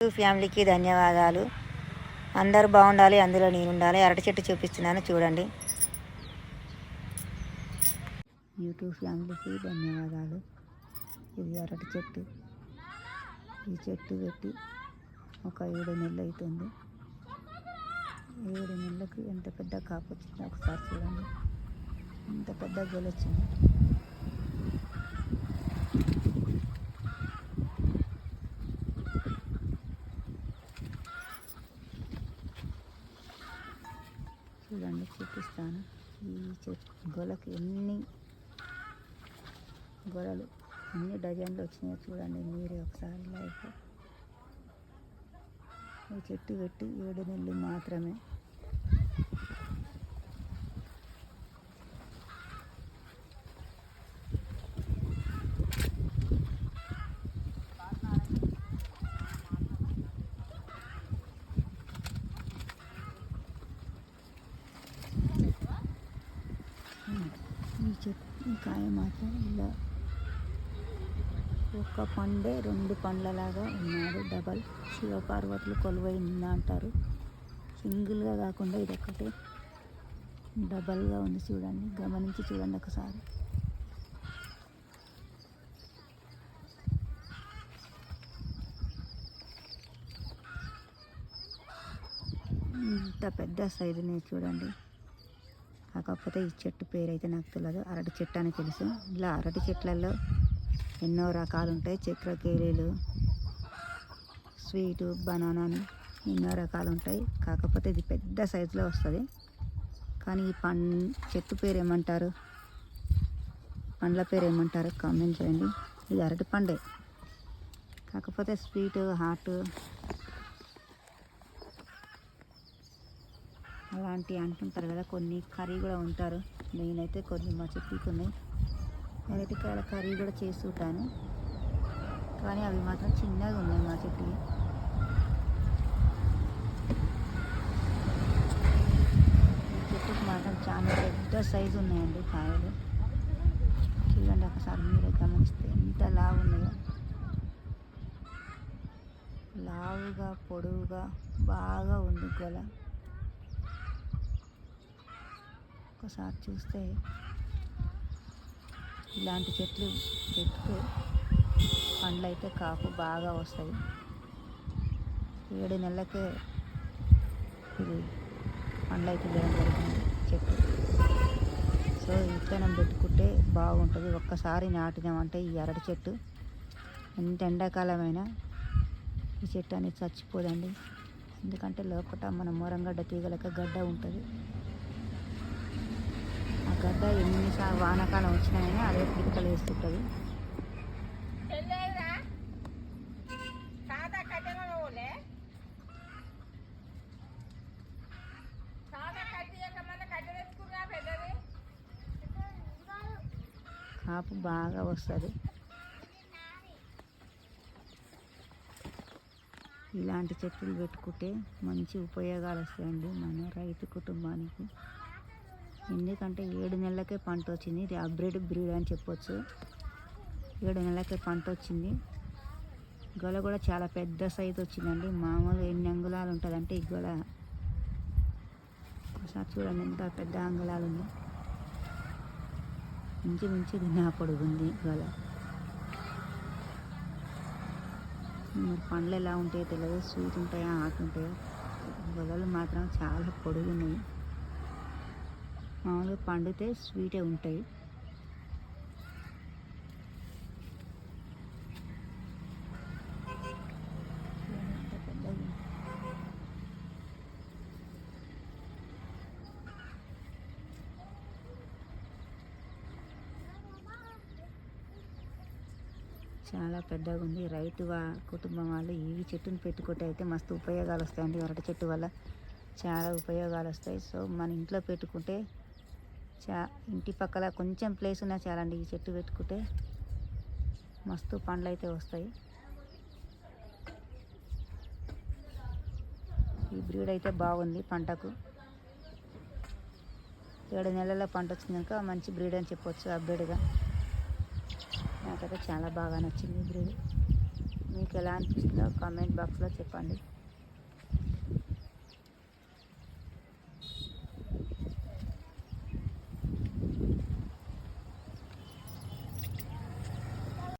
ఫ్యామిలీకి ధన్యవాదాలు. అందరూ బాగుండాలి అందులో నేను ఉండాలి అరటి చెట్టు చూపిస్తున్నాను చూడండి. యూట్యూబ్ ఫ్యామిలీకి ధన్యవాదాలు. ఇది అరటి చెట్టు. ఈ చెట్టు పెట్టి ఒక ఏడు నెలలు అవుతుంది ఏడు నెలలకు ఎంత పెద్ద కాపు వచ్చిందో ఒకసారి చూడండి. ఎంత పెద్ద గొలొచ్చింది చూడండి చూపిస్తాను. ఈ చెట్టు గొలకి ఎన్ని గొలలు ఎన్ని డజన్లు వచ్చినాయో చూడండి మీరే ఒకసారి లైఫ్. ఈ చెట్టు పెట్టి ఏడు నెలలు మాత్రమే ఈ చెట్టు కాయ మాత్రం ఇలా. ఒక్క పండే రెండు పండ్లలాగా ఉన్నాడు డబల్ శివపార్వతులు కొలువై ఉందా అంటారు. సింగిల్గా కాకుండా ఇది ఒక్కటే డబల్గా ఉంది చూడండి. గమనించి చూడండి ఒకసారి. ఇంత పెద్ద సైజుని చూడండి. కాకపోతే ఈ చెట్టు పేరు అయితే నాకు తెలియదు అరటి చెట్టు అని తెలుసు. ఇలా అరటి చెట్లలో ఎన్నో రకాలు ఉంటాయి. చక్రకేళీలు స్వీటు బనానా అని ఎన్నో రకాలు ఉంటాయి. కాకపోతే ఇది పెద్ద సైజులో వస్తుంది. కానీ ఈ పం చెట్టు పేరు ఏమంటారు పండ్ల పేరు ఏమంటారు కామెంట్ చేయండి. ఇది అరటి పండే. కాకపోతే స్వీట్ హాట్ అలాంటి అంటుంటారు కదా కొన్ని కర్రీ కూడా ఉంటారు. నేనైతే కొన్ని మా చెట్టుకి ఉన్నాయి నేనైతే ఇక్కడ కర్రీ కూడా చేస్తుంటాను. కానీ అవి మాత్రం చిన్నగా ఉన్నాయి మా చెట్టుకి చెట్టుకి మాత్రం చాలా పెద్ద సైజు ఉన్నాయండి కాయలు. చూడండి ఒకసారి మీరే గమనిస్తే ఎంత లావు ఉన్నాయో. లావుగా పొడవుగా బాగా ఉంది గొల. ఒకసారి చూస్తే ఇలాంటి చెట్లు పెడితే పండ్లు అయితే కాపు బాగా వస్తాయి. ఏడు నెలలకే ఇది పండ్లు అయితే వేయడం జరిగింది చెట్టు. సో విత్తనం పెట్టుకుంటే బాగుంటుంది. ఒక్కసారి నాటినామంటే ఈ అరటి చెట్టు ఎంత ఎండాకాలమైనా ఈ చెట్టు అనేది చచ్చిపోదండి. ఎందుకంటే లోపల మన మొరంగడ్డ తీగలక గడ్డ ఉంటుంది. వానాకాలం వచ్చినాయని అదే పిక్కలు వేస్తుంటుంది. పెద్దది? కాపు బాగా వస్తుంది. ఇలాంటి చెట్లు పెట్టుకుంటే మంచి ఉపయోగాలు వస్తాయండి మన రైతు కుటుంబానికి. ఎందుకంటే ఏడు నెలలకే పంట వచ్చింది. ఇది అబ్రిడ్ బ్రీడ్ అని చెప్పొచ్చు. ఏడు నెలలకే పంట వచ్చింది. గొల కూడా చాలా పెద్ద సైజు వచ్చిందండి. మామూలుగా ఎన్ని అంగుళాలు ఉంటుందంటే ఈ గొల. ఒకసారి చూడండి ఎంత పెద్ద అంగుళాలు ఉంది. ఇంచుమించు నా పొడుగుంది గొల. మరి పండ్లు ఎలా ఉంటాయో తెలియదు స్వీట్ ఉంటాయా ఆకు ఉంటాయా? గొలలు మాత్రం చాలా పొడుగున్నాయి. మామూలుగా పండితే స్వీటే ఉంటాయి. చాలా పెద్దగా ఉంది. రైతు వా కుటుంబం వాళ్ళు ఇవి చెట్టుని పెట్టుకుంటే అయితే మస్తు ఉపయోగాలు వస్తాయండి. అరటి చెట్టు వల్ల చాలా ఉపయోగాలు వస్తాయి. సో మన ఇంట్లో పెట్టుకుంటే చా ఇంటి పక్కల కొంచెం ప్లేస్ ఉన్నా చాలండి ఈ చెట్టు పెట్టుకుంటే. మస్తు పండ్లు అయితే వస్తాయి. ఈ బ్రీడ్ అయితే బాగుంది పంటకు. ఏడు నెలల పంట వచ్చినాక మంచి బ్రీడ్ అని చెప్పొచ్చు అప్డేట్గా నాకైతే చాలా బాగా నచ్చింది ఈ బ్రీడ్ మీకు మీకు ఎలా అనిపిస్తుందో కామెంట్ బాక్స్లో చెప్పండి.